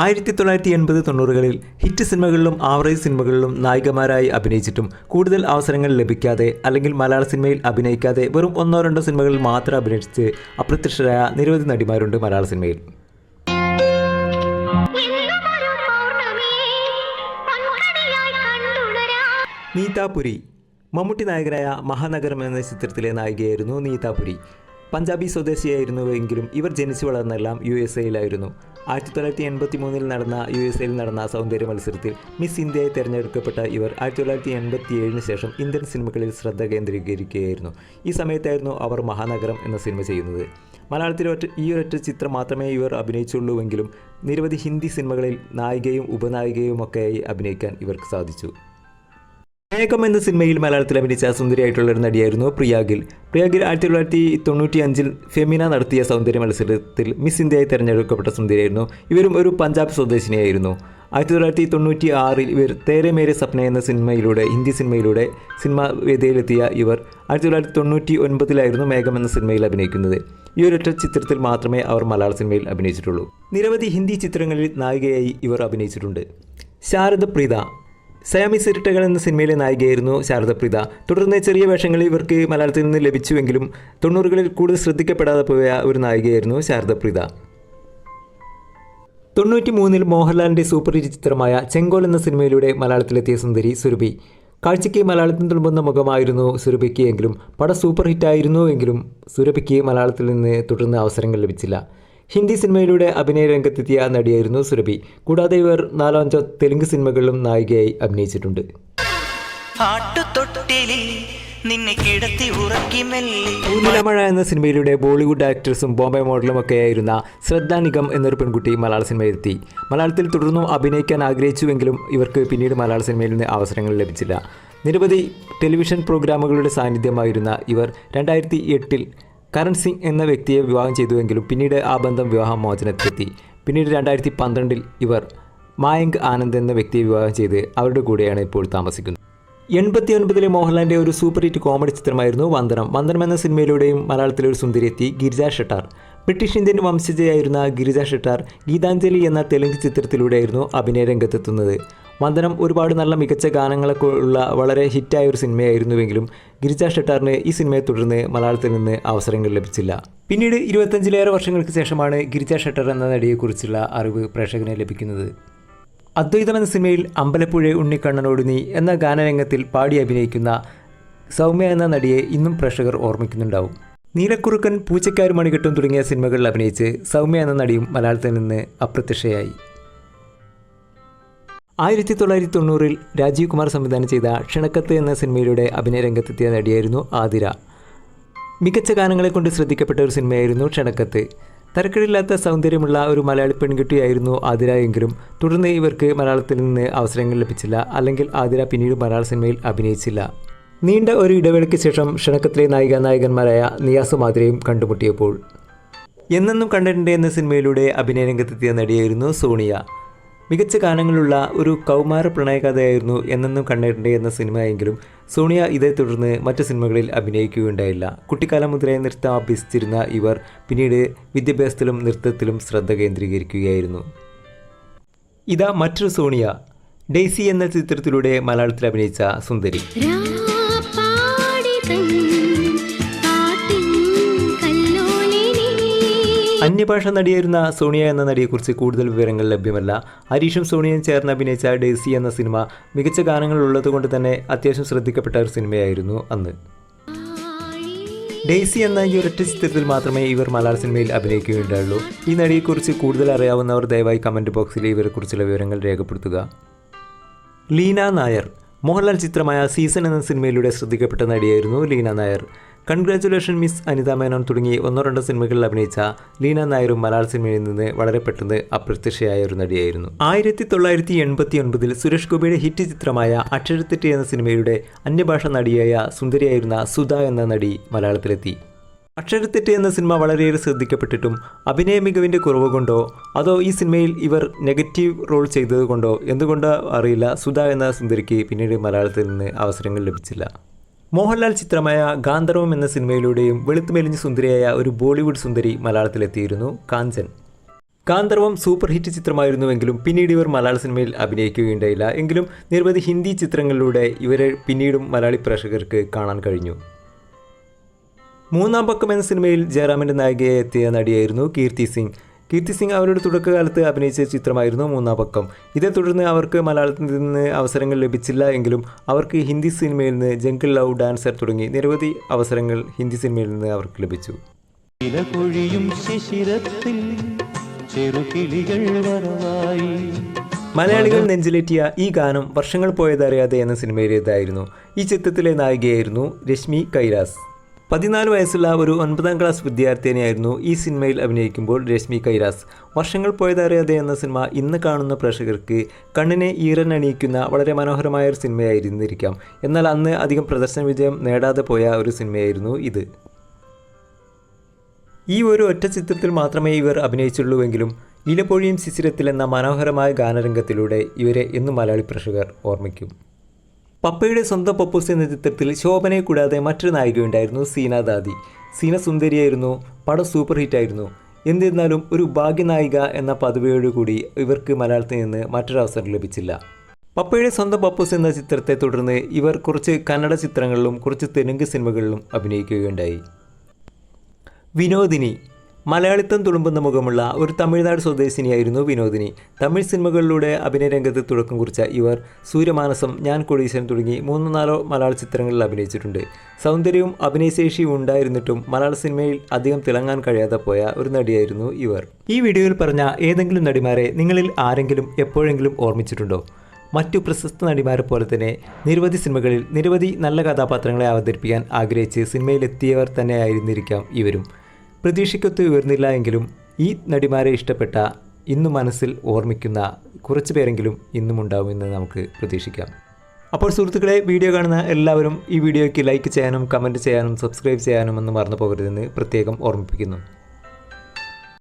ആയിരത്തി തൊള്ളായിരത്തി എൺപത് തൊണ്ണൂറുകളിൽ ഹിറ്റ് സിനിമകളിലും ആവറേജ് സിനിമകളിലും നായികമാരായി അഭിനയിച്ചിട്ടും കൂടുതൽ അവസരങ്ങൾ ലഭിക്കാതെ അല്ലെങ്കിൽ മലയാള സിനിമയിൽ അഭിനയിക്കാതെ വെറും ഒന്നോ രണ്ടോ സിനിമകളിൽ മാത്രം അഭിനയിച്ച് അപ്രത്യക്ഷരായ നിരവധി നടിമാരുണ്ട് മലയാള സിനിമയിൽ. നീതാപുരി മമ്മൂട്ടി നായകനായ മഹാനഗരം എന്ന ചിത്രത്തിലെ നായികയായിരുന്നു നീതാപുരി. പഞ്ചാബി സ്വദേശിയായിരുന്നുവെങ്കിലും ഇവർ ജനിച്ചു വളർന്നെല്ലാം യു എസ് എയിലായിരുന്നു. ആയിരത്തി തൊള്ളായിരത്തി എൺപത്തി മൂന്നിൽ നടന്ന യു എസ് എയിൽ നടന്ന സൗന്ദര്യ മത്സരത്തിൽ മിസ് ഇന്ത്യയെ തിരഞ്ഞെടുക്കപ്പെട്ട ഇവർ ആയിരത്തി തൊള്ളായിരത്തി എൺപത്തി ഏഴിന് ശേഷം ഇന്ത്യൻ സിനിമകളിൽ ശ്രദ്ധ കേന്ദ്രീകരിക്കുകയായിരുന്നു. ഈ സമയത്തായിരുന്നു അവർ മഹാനഗരം എന്ന സിനിമ ചെയ്യുന്നത്. മലയാളത്തിൽ ഒറ്റ ഈ ഒരൊറ്റ ചിത്രം മാത്രമേ ഇവർ അഭിനയിച്ചുള്ളൂവെങ്കിലും നിരവധി ഹിന്ദി സിനിമകളിൽ നായികയും ഉപനായികയുമൊക്കെയായി അഭിനയിക്കാൻ ഇവർക്ക് സാധിച്ചു. മേഘം എന്ന സിനിമയിൽ മലയാളത്തിൽ അഭിനയിച്ച സുന്ദരിയായിട്ടുള്ള ഒരു നടിയായിരുന്നു പ്രിയാഗിൽ പ്രിയാഗിൽ ആയിരത്തി തൊള്ളായിരത്തി തൊണ്ണൂറ്റി അഞ്ചിൽ ഫെമിന നടത്തിയ സൗന്ദര്യ മത്സരത്തിൽ മിസ് ഇന്ത്യയായി തിരഞ്ഞെടുക്കപ്പെട്ട സുന്ദരിയായിരുന്നു. ഇവരും ഒരു പഞ്ചാബ് സ്വദേശിനിയായിരുന്നു. ആയിരത്തി തൊള്ളായിരത്തി തൊണ്ണൂറ്റി ആറിൽ ഇവർ തേരെ മേരെ സപ്ന എന്ന സിനിമയിലൂടെ ഹിന്ദി സിനിമയിലൂടെ സിനിമ വേദിയിലെത്തിയ ഇവർ ആയിരത്തി തൊള്ളായിരത്തി തൊണ്ണൂറ്റി ഒൻപതിലായിരുന്നു മേഘം എന്ന സിനിമയിൽ അഭിനയിക്കുന്നത്. ഈ ഒരൊറ്റ ചിത്രത്തിൽ മാത്രമേ അവർ മലയാള സിനിമയിൽ അഭിനയിച്ചിട്ടുള്ളൂ. നിരവധി ഹിന്ദി ചിത്രങ്ങളിൽ നായികയായി ഇവർ അഭിനയിച്ചിട്ടുണ്ട്. ശാരദ പ്രീത സയാമിസ് ഇരട്ടകൾ എന്ന സിനിമയിലെ നായികയായിരുന്നു ശാരദപ്രീത. തുടർന്ന് ചെറിയ വേഷങ്ങളിൽ ഇവർക്ക് മലയാളത്തിൽ നിന്ന് ലഭിച്ചുവെങ്കിലും തൊണ്ണൂറുകളിൽ കൂടുതൽ ശ്രദ്ധിക്കപ്പെടാതെ പോയ ഒരു നായികയായിരുന്നു ശാരദപ്രീത. തൊണ്ണൂറ്റി മൂന്നിൽ മോഹൻലാലിന്റെ സൂപ്പർ ഹിറ്റ് ചിത്രമായ ചെങ്കോൽ എന്ന സിനിമയിലൂടെ മലയാളത്തിലെത്തിയ സുന്ദരി സുരഭി. കാഴ്ചയ്ക്ക് മലയാളത്തിൽ തുളുമ്പുന്ന മുഖമായിരുന്നു സുരഭിക്ക് എങ്കിലും പടം സൂപ്പർ ഹിറ്റായിരുന്നു എങ്കിലും സുരഭിക്ക് മലയാളത്തിൽ നിന്ന് തുടർന്ന് അവസരങ്ങൾ ലഭിച്ചില്ല. ഹിന്ദി സിനിമയിലൂടെ അഭിനയ രംഗത്തെത്തിയ നടിയായിരുന്നു സുരഭി. കൂടാതെ ഇവർ നാലോ അഞ്ചോ തെലുങ്ക് സിനിമകളിലും നായികയായി അഭിനയിച്ചിട്ടുണ്ട്. ഊന്നിലമഴ എന്ന സിനിമയിലൂടെ ബോളിവുഡ് ആക്ട്രസും ബോംബെ മോഡലും ഒക്കെ ആയിരുന്ന ശ്രദ്ധ നിഗം എന്നൊരു പെൺകുട്ടി മലയാള സിനിമയിലെത്തി. മലയാളത്തിൽ തുടർന്നും അഭിനയിക്കാൻ ആഗ്രഹിച്ചുവെങ്കിലും ഇവർക്ക് പിന്നീട് മലയാള സിനിമയിൽ നിന്ന് അവസരങ്ങൾ ലഭിച്ചില്ല. നിരവധി ടെലിവിഷൻ പ്രോഗ്രാമുകളുടെ സാന്നിധ്യമായിരുന്ന ഇവർ രണ്ടായിരത്തി എട്ടിൽ കരൺ സിംഗ് എന്ന വ്യക്തിയെ വിവാഹം ചെയ്തുവെങ്കിലും പിന്നീട് ആ ബന്ധം വിവാഹമോചനത്തിലെത്തി. പിന്നീട് രണ്ടായിരത്തി പന്ത്രണ്ടിൽ ഇവർ മായങ്ക് ആനന്ദ് എന്ന വ്യക്തിയെ വിവാഹം ചെയ്ത് അവരുടെ കൂടെയാണ് ഇപ്പോൾ താമസിക്കുന്നത്. എൺപത്തി ഒൻപതിലെ മോഹൻലാലിന്റെ ഒരു സൂപ്പർ ഹിറ്റ് കോമഡി ചിത്രമായിരുന്നു വന്ദനം. വന്ദനം എന്ന സിനിമയിലൂടെയും മലയാളത്തിലെ ഒരു സുന്ദരി എത്തി ഗിരിജ ഷെട്ടാർ. ബ്രിട്ടീഷ് ഇന്ത്യൻ വംശജയായിരുന്ന ഗിരിജ ഷെട്ടാർ ഗീതാഞ്ജലി എന്ന തെലുങ്ക് ചിത്രത്തിലൂടെയായിരുന്നു അഭിനയ രംഗത്തെത്തുന്നത്. വന്ദനം ഒരുപാട് നല്ല മികച്ച ഗാനങ്ങളൊക്കെ ഉള്ള വളരെ ഹിറ്റായ ഒരു സിനിമയായിരുന്നുവെങ്കിലും ഗിരിജ ഷെട്ടാറിന് ഈ സിനിമയെ തുടർന്ന് മലയാളത്തിൽ നിന്ന് അവസരങ്ങൾ ലഭിച്ചില്ല. പിന്നീട് ഇരുപത്തഞ്ചിലേറെ വർഷങ്ങൾക്ക് ശേഷമാണ് ഗിരിജ ഷെട്ടർ എന്ന നടിയെക്കുറിച്ചുള്ള അറിവ് പ്രേക്ഷകന് ലഭിക്കുന്നത്. അദ്വൈതം എന്ന സിനിമയിൽ അമ്പലപ്പുഴ ഉണ്ണിക്കണ്ണനോട് നീ എന്ന ഗാനരംഗത്തിൽ പാടി അഭിനയിക്കുന്ന സൗമ്യ എന്ന നടിയെ ഇന്നും പ്രേക്ഷകർ ഓർമ്മിക്കുന്നുണ്ടാവും. നീലക്കുറുക്കൻ പൂച്ചക്കാരും മണികെട്ടും തുടങ്ങിയ സിനിമകളിൽ അഭിനയിച്ച് സൗമ്യ എന്ന നടിയും മലയാളത്തിൽ നിന്ന് അപ്രത്യക്ഷയായി. ആയിരത്തി തൊള്ളായിരത്തി തൊണ്ണൂറിൽ രാജീവ് കുമാർ സംവിധാനം ചെയ്ത ക്ഷണക്കത്ത് എന്ന സിനിമയിലൂടെ അഭിനയ രംഗത്തെത്തിയ നടിയായിരുന്നു ആതിര. മികച്ച ഗാനങ്ങളെ കൊണ്ട് ശ്രദ്ധിക്കപ്പെട്ട ഒരു സിനിമയായിരുന്നു ക്ഷണക്കത്ത്. തരക്കേടില്ലാത്ത സൗന്ദര്യമുള്ള ഒരു മലയാളി പെൺകുട്ടിയായിരുന്നു ആതിര എങ്കിലും തുടർന്ന് ഇവർക്ക് മലയാളത്തിൽ നിന്ന് അവസരങ്ങൾ ലഭിച്ചില്ല അല്ലെങ്കിൽ ആതിര പിന്നീട് മലയാള സിനിമയിൽ അഭിനയിച്ചില്ല. നീണ്ട ഒരു ഇടവേളയ്ക്ക് ശേഷം ക്ഷണക്കത്തിലെ നായിക നായകന്മാരായ നിയാസു മാതിരയും കണ്ടുമുട്ടിയപ്പോൾ. എന്നെന്നും കണ്ടിട്ടുണ്ട് എന്ന സിനിമയിലൂടെ അഭിനയ രംഗത്തെത്തിയ നടിയായിരുന്നു സോണിയ. മികച്ച ഗാനങ്ങളുള്ള ഒരു കൗമാര പ്രണയകഥയായിരുന്നു എന്നെന്നും കണ്ടിട്ടുണ്ട് എന്ന സിനിമയെങ്കിലും സോണിയ ഇതേ തുടർന്ന് മറ്റ് സിനിമകളിൽ അഭിനയിക്കുകയുണ്ടായില്ല. കുട്ടിക്കാലം മുതലേ നൃത്തം അഭ്യസിച്ചിരുന്ന ഇവർ പിന്നീട് വിദ്യാഭ്യാസത്തിലും നൃത്തത്തിലും ശ്രദ്ധ കേന്ദ്രീകരിക്കുകയായിരുന്നു. ഇതാ മറ്റൊരു സോണിയ. ഡെയ്സി എന്ന ചിത്രത്തിലൂടെ മലയാളത്തിൽ അഭിനയിച്ച സുന്ദരി. അന്യഭാഷ നടിയായിരുന്ന സോണിയ എന്ന നടിയെക്കുറിച്ച് കൂടുതൽ വിവരങ്ങൾ ലഭ്യമല്ല. ഹരീഷും സോണിയയും ചേർന്ന് അഭിനയിച്ച ഡേസി എന്ന സിനിമ മികച്ച ഗാനങ്ങൾ ഉള്ളതുകൊണ്ട് തന്നെ അത്യാവശ്യം ശ്രദ്ധിക്കപ്പെട്ട ഒരു സിനിമയായിരുന്നു അന്ന്. ഡേസി എന്ന ഈ ഒരൊറ്റ ചിത്രത്തിൽ മാത്രമേ ഇവർ മലയാള സിനിമയിൽ അഭിനയിക്കുകയുണ്ടായുള്ളൂ. ഈ നടിയെക്കുറിച്ച് കൂടുതൽ അറിയാവുന്നവർ ദയവായി കമന്റ് ബോക്സിൽ ഇവരെക്കുറിച്ചുള്ള വിവരങ്ങൾ രേഖപ്പെടുത്തുക. ലീന നായർ മോഹൻലാൽ ചിത്രമായ സീസൺ എന്ന സിനിമയിലൂടെ ശ്രദ്ധിക്കപ്പെട്ട നടിയായിരുന്നു ലീന നായർ. കൺഗ്രാറ്റുലേഷൻ മിസ് അനിത മേനോൻ തുടങ്ങി ഒന്നോ രണ്ടോ സിനിമകളിൽ അഭിനയിച്ച ലീന നായരും മലയാള സിനിമയിൽ നിന്ന് വളരെ പെട്ടെന്ന് അപ്രത്യക്ഷയായ ഒരു നടിയായിരുന്നു. ആയിരത്തി തൊള്ളായിരത്തി എൺപത്തി ഒൻപതിൽ സുരേഷ് ഗോപിയുടെ ഹിറ്റ് ചിത്രമായ അക്ഷരത്തെറ്റ് എന്ന സിനിമയുടെ അന്യഭാഷ നടിയായ സുന്ദരിയായിരുന്ന സുധ എന്ന നടി മലയാളത്തിലെത്തി. അക്ഷരത്തെറ്റ് എന്ന സിനിമ വളരെയേറെ ശ്രദ്ധിക്കപ്പെട്ടിട്ടും അഭിനയ മികവിന്റെ കുറവ് കൊണ്ടോ അതോ ഈ സിനിമയിൽ ഇവർ നെഗറ്റീവ് റോൾ ചെയ്തത് കൊണ്ടോ എന്തുകൊണ്ടോ അറിയില്ല. സുധ എന്ന സുന്ദരിക്ക് പിന്നീട് മലയാളത്തിൽ നിന്ന് അവസരങ്ങൾ ലഭിച്ചില്ല. മോഹൻലാൽ ചിത്രമായ ഗാന്ധർവം എന്ന സിനിമയിലൂടെയും വെളുത്തുമെലിഞ്ഞ് സുന്ദരിയായ ഒരു ബോളിവുഡ് സുന്ദരി മലയാളത്തിലെത്തിയിരുന്നു കാഞ്ചൻ. ഗാന്ധർവം സൂപ്പർ ഹിറ്റ് ചിത്രമായിരുന്നുവെങ്കിലും പിന്നീട് ഇവർ മലയാള സിനിമയിൽ അഭിനയിക്കുകയുണ്ടായില്ല. എങ്കിലും നിരവധി ഹിന്ദി ചിത്രങ്ങളിലൂടെ ഇവരെ പിന്നീടും മലയാളി പ്രേക്ഷകർക്ക് കാണാൻ കഴിഞ്ഞു. മൂന്നാം പക്കം എന്ന സിനിമയിൽ ജയറാമിന്റെ നായികയെ എത്തിയ നടിയായിരുന്നു കീർത്തി സിംഗ്. കീർത്തി സിംഗ് അവരുടെ തുടക്കകാലത്ത് അഭിനയിച്ച ചിത്രമായിരുന്നു മൂന്നാം പക്കം ഇതേ തുടർന്ന് അവർക്ക് മലയാളത്തിൽ നിന്ന് അവസരങ്ങൾ ലഭിച്ചില്ല എങ്കിലും അവർക്ക് ഹിന്ദി സിനിമയിൽ നിന്ന് ജംഗിൾ ലവ് ഡാൻസർ തുടങ്ങി നിരവധി അവസരങ്ങൾ ഹിന്ദി സിനിമയിൽ നിന്ന് അവർക്ക് ലഭിച്ചു. ശിശിരത്തിൽ ചെറുകിളികൾ വരവായി. മലയാളികൾ നെഞ്ചിലേറ്റിയ ഈ ഗാനം വർഷങ്ങൾ പോയതറിയാതെ എന്ന സിനിമയിലേതായിരുന്നു. ഈ ചിത്രത്തിലെ നായികയായിരുന്നു രശ്മി കൈലാസ്. പതിനാല് വയസ്സുള്ള ഒരു ഒൻപതാം ക്ലാസ് വിദ്യാർത്ഥിനിയായിരുന്നു ഈ സിനിമയിൽ അഭിനയിക്കുമ്പോൾ രശ്മി കൈലാസ്. വർഷങ്ങൾ പോയതറിയാതെ എന്ന സിനിമ ഇന്ന് കാണുന്ന പ്രേക്ഷകർക്ക് കണ്ണിനെ ഈറൻ അണിയിക്കുന്ന വളരെ മനോഹരമായ ഒരു സിനിമയായിരുന്നിരിക്കാം. എന്നാൽ അന്ന് അധികം പ്രദർശന വിജയം നേടാതെ പോയ ഒരു സിനിമയായിരുന്നു ഇത്. ഈ ഒരു ഒറ്റ ചിത്രത്തിൽ മാത്രമേ ഇവർ അഭിനയിച്ചുള്ളൂവെങ്കിലും ഇലപ്പൊഴിയും ശിശിരത്തിൽ എന്ന മനോഹരമായ ഗാനരംഗത്തിലൂടെ ഇവരെ എന്നും മലയാളി പ്രേക്ഷകർ ഓർമ്മിക്കും. പപ്പയുടെ സ്വന്തം പപ്പൂസ് എന്ന ചിത്രത്തിൽ ശോഭനയെ കൂടാതെ മറ്റൊരു നായികയുണ്ടായിരുന്നു സീന ദാദി. സീന സുന്ദരിയായിരുന്നു പടം സൂപ്പർ ഹിറ്റായിരുന്നു. എന്നിരുന്നാലും ഒരു ഭാഗ്യനായിക എന്ന പദവിയോടുകൂടി ഇവർക്ക് മലയാളത്തിൽ നിന്ന് മറ്റൊരു അവസരം ലഭിച്ചില്ല. പപ്പയുടെ സ്വന്തം പപ്പൂസ് എന്ന ചിത്രത്തെ തുടർന്ന് ഇവർ കുറച്ച് കന്നഡ ചിത്രങ്ങളിലും കുറച്ച് തെലുങ്ക് സിനിമകളിലും അഭിനയിക്കുകയുണ്ടായി. വിനോദിനി മലയാളിത്തം തുളുമ്പുന്ന മുഖമുള്ള ഒരു തമിഴ്നാട് സ്വദേശിനിയായിരുന്നു വിനോദിനി. തമിഴ് സിനിമകളിലൂടെ അഭിനയ രംഗത്ത് തുടക്കം കുറിച്ച ഇവർ സൂര്യമാനസം ഞാൻ കൊടീശ്വരൻ തുടങ്ങി മൂന്നോ നാലോ മലയാള ചിത്രങ്ങളിൽ അഭിനയിച്ചിട്ടുണ്ട്. സൗന്ദര്യവും അഭിനയശേഷിയും ഉണ്ടായിരുന്നിട്ടും മലയാള സിനിമയിൽ അധികം തിളങ്ങാൻ കഴിയാതെ പോയ ഒരു നടിയായിരുന്നു ഇവർ. ഈ വീഡിയോയിൽ പറഞ്ഞ ഏതെങ്കിലും നടിമാരെ നിങ്ങളിൽ ആരെങ്കിലും എപ്പോഴെങ്കിലും ഓർമ്മിച്ചിട്ടുണ്ടോ? മറ്റു പ്രശസ്ത നടിമാരെ പോലെ തന്നെ നിരവധി സിനിമകളിൽ നിരവധി നല്ല കഥാപാത്രങ്ങളെ അവതരിപ്പിക്കാൻ ആഗ്രഹിച്ച് സിനിമയിലെത്തിയവർ തന്നെയായിരുന്നിരിക്കാം ഇവരും. പ്രതീക്ഷയ്ക്കൊത്ത് ഉയർന്നില്ല എങ്കിലും ഈ നടിമാരെ ഇഷ്ടപ്പെട്ട ഇന്ന് മനസ്സിൽ ഓർമ്മിക്കുന്ന കുറച്ച് പേരെങ്കിലും ഇന്നും ഉണ്ടാവുമെന്ന് നമുക്ക് പ്രതീക്ഷിക്കാം. അപ്പോൾ സുഹൃത്തുക്കളെ വീഡിയോ കാണുന്ന എല്ലാവരും ഈ വീഡിയോയ്ക്ക് ലൈക്ക് ചെയ്യാനും കമന്റ് ചെയ്യാനും സബ്സ്ക്രൈബ് ചെയ്യാനും ഒന്നും മറന്നു പോകരുതെന്ന് പ്രത്യേകം ഓർമ്മിപ്പിക്കുന്നു.